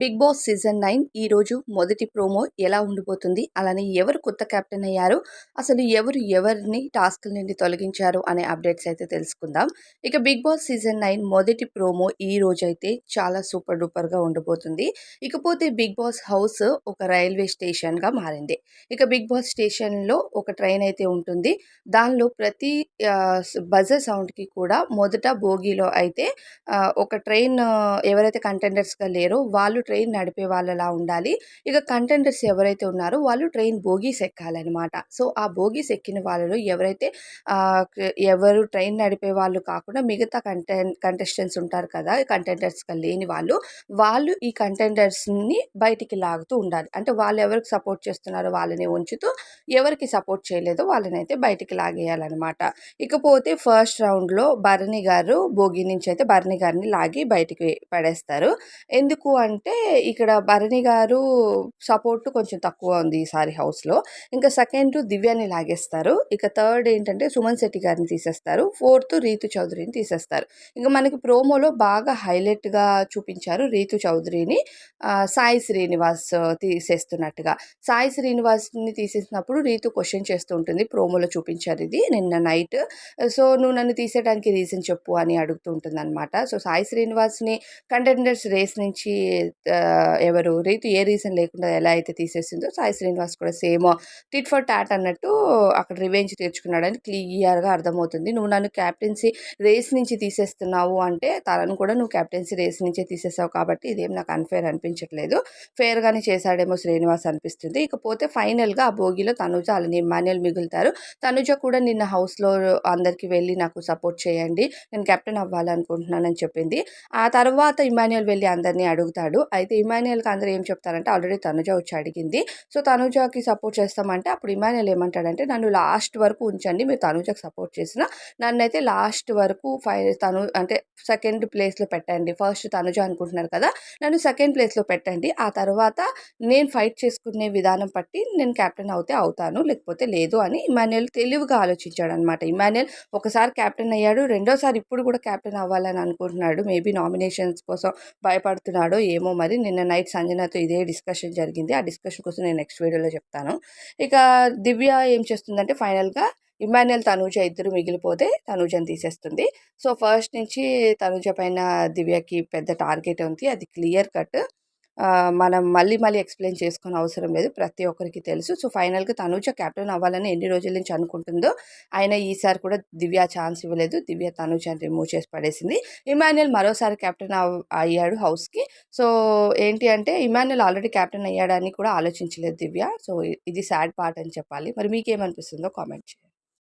Big Boss season nine ఈ రోజు మొదటి ప్రోమో ఎలా ఉండిపోతుంది? అలానే ఎవరు కొత్త కెప్టెన్ అయ్యారు? అసలు ఎవరు ఎవరిని టాస్క్ల నుండి తొలగించారు అనే అప్డేట్స్ అయితే తెలుసుకుందాం. ఇక బిగ్ బాస్ సీజన్ నైన్ మొదటి ప్రోమో ఈ రోజు అయితే చాలా సూపర్ డూపర్గా ఉండిపోతుంది. ఇకపోతే బిగ్ బాస్ హౌస్ ఒక రైల్వే స్టేషన్గా మారింది. ఇక బిగ్ బాస్ స్టేషన్లో ఒక ట్రైన్ అయితే ఉంటుంది. దానిలో ప్రతి బజర్ సౌండ్కి కూడా మొదట భోగిలో అయితే ఒక ట్రైన్ ఎవరైతే కంటెండర్స్గా లేరో వాళ్ళు ట్రైన్ నడిపే వాళ్ళలా ఉండాలి. ఇక కంటెండర్స్ ఎవరైతే ఉన్నారో వాళ్ళు ట్రైన్ బోగీస్ ఎక్కాలన్నమాట. సో ఆ బోగీస్ ఎక్కిన వాళ్ళలో ఎవరైతే ఎవరు ట్రైన్ నడిపే వాళ్ళు కాకుండా మిగతా కంటెన్ కంటెస్టెంట్స్ ఉంటారు కదా కంటెండర్స్గా లేని వాళ్ళు వాళ్ళు ఈ కంటెండర్స్ని బయటికి లాగుతూ ఉండాలి. అంటే వాళ్ళు ఎవరికి సపోర్ట్ చేస్తున్నారో వాళ్ళని ఉంచుతూ ఎవరికి సపోర్ట్ చేయలేదో వాళ్ళని అయితే బయటికి లాగేయాలన్నమాట. ఇకపోతే ఫస్ట్ రౌండ్లో భరణి గారు భోగి నుంచి అయితే భరణి గారిని లాగి బయటికి పడేస్తారు. ఎందుకు అంటే ఇక్కడ భరణి గారు సపోర్ట్ కొంచెం తక్కువ ఉంది ఈసారి హౌస్లో ఇంకా సెకండ్ దివ్యాని లాగేస్తారు. ఇక థర్డ్ ఏంటంటే సుమన్ శెట్టి గారిని తీసేస్తారు. ఫోర్త్ రీతు చౌదరిని తీసేస్తారు. ఇంకా మనకి ప్రోమోలో బాగా హైలైట్గా చూపించారు రీతు చౌదరిని. సాయి శ్రీనివాస్ తీసేస్తున్నట్టుగా. సాయి శ్రీనివాస్ని తీసేసినప్పుడు రీతు క్వశ్చన్ చేస్తూ ఉంటుంది. ప్రోమోలో చూపించారు ఇది నిన్న నైట్. సో నువ్వు నన్ను తీసేయడానికి రీజన్ చెప్పు అని అడుగుతూ ఉంటుంది అనమాట సో సాయి శ్రీనివాస్ని కంటెండర్స్ రేస్ నుంచి ఎవరు రీతు ఏ రీజన్ లేకుండా ఎలా అయితే తీసేసిందో సాయి శ్రీనివాస్ కూడా సేమ్ టిట్ ఫర్ టాట్ అన్నట్టు అక్కడ రివెంజ్ తీర్చుకున్నాడని క్లియర్గా అర్థమవుతుంది. నువ్వు నన్ను క్యాప్టెన్సీ రేస్ నుంచి తీసేస్తున్నావు అంటే తనను కూడా నువ్వు క్యాప్టెన్సీ రేస్ నుంచే తీసేసావు కాబట్టి ఇదేం నాకు అన్ఫేర్ అనిపించట్లేదు. ఫేర్గానే చేశాడేమో శ్రీనివాస్ అనిపిస్తుంది. ఇకపోతే ఫైనల్గా ఆ భోగిలో తనుజ అలానే ఇమాన్యుల్ మిగులుతారు. తనుజ కూడా నిన్న హౌస్లో అందరికీ వెళ్ళి నాకు సపోర్ట్ చేయండి. నేను కెప్టెన్ అవ్వాలనుకుంటున్నానని చెప్పింది. ఆ తర్వాత ఇమాన్యుయల్ వెళ్ళి అందరినీ అడుగుతాడు. అయితే ఇమాన్యుయల్కి అందరూ ఏం చెప్తారంటే ఆల్రెడీ తనుజ వచ్చి అడిగింది. సో తనుజకి సపోర్ట్ చేస్తామంటే అప్పుడు ఇమాన్యుయల్ ఏమంటాడంటే నన్ను లాస్ట్ వరకు ఉంచండి మీరు తనుజకి సపోర్ట్ చేసిన నన్ను అయితే లాస్ట్ వరకు ఫై తను అంటే సెకండ్ ప్లేస్లో పెట్టండి. ఫస్ట్ తనుజ అనుకుంటున్నారు కదా నన్ను సెకండ్ ప్లేస్లో పెట్టండి. ఆ తర్వాత నేను ఫైట్ చేసుకునే విధానం బట్టి నేను కెప్టెన్ అవుతే అవుతాను లేకపోతే లేదు అని ఇమాన్యుయల్ తెలివిగా ఆలోచించాడు అనమాట ఇమాన్యుయల్ ఒకసారి కెప్టెన్ అయ్యాడు రెండోసారి ఇప్పుడు కూడా కెప్టెన్ అవ్వాలని అనుకుంటున్నాడు. మేబీ నామినేషన్స్ కోసం భయపడుతున్నాడో ఏమో మరి నిన్న నైట్ సంజనతో ఇదే డిస్కషన్ జరిగింది. ఆ డిస్కషన్ కోసం నేను నెక్స్ట్ వీడియోలో చెప్తాను. ఇక దివ్య ఏం చేస్తుందంటే ఫైనల్గా ఇమాన్యుయల్ తనూజ ఇద్దరు మిగిలిపోతే తనూజని తీసేస్తుంది. సో ఫస్ట్ నుంచి తనూజ పైన దివ్యకి పెద్ద టార్గెట్ ఉంది. అది క్లియర్ కట్. మనం మళ్ళీ మళ్ళీ ఎక్స్ప్లెయిన్ చేసుకునే అవసరం లేదు. ప్రతి ఒక్కరికి తెలుసు. సో ఫైనల్గా తనూజ కెప్టెన్ అవ్వాలని ఎన్ని రోజుల నుంచి అనుకుంటుందో ఆయన ఈసారి కూడా దివ్య ఛాన్స్ ఇవ్వలేదు. దివ్య తనూజని రిమూవ్ చేసి పడేసింది. ఇమాన్యుయల్ మరోసారి కెప్టెన్ అయ్యాడు హౌస్కి. సో ఏంటి అంటే ఇమాన్యుయల్ ఆల్రెడీ కెప్టెన్ అయ్యాడని కూడా ఆలోచించలేదు దివ్య. సో ఇది సాడ్ పార్ట్ అని చెప్పాలి. మరి మీకేమనిపిస్తుందో కామెంట్ చేయండి.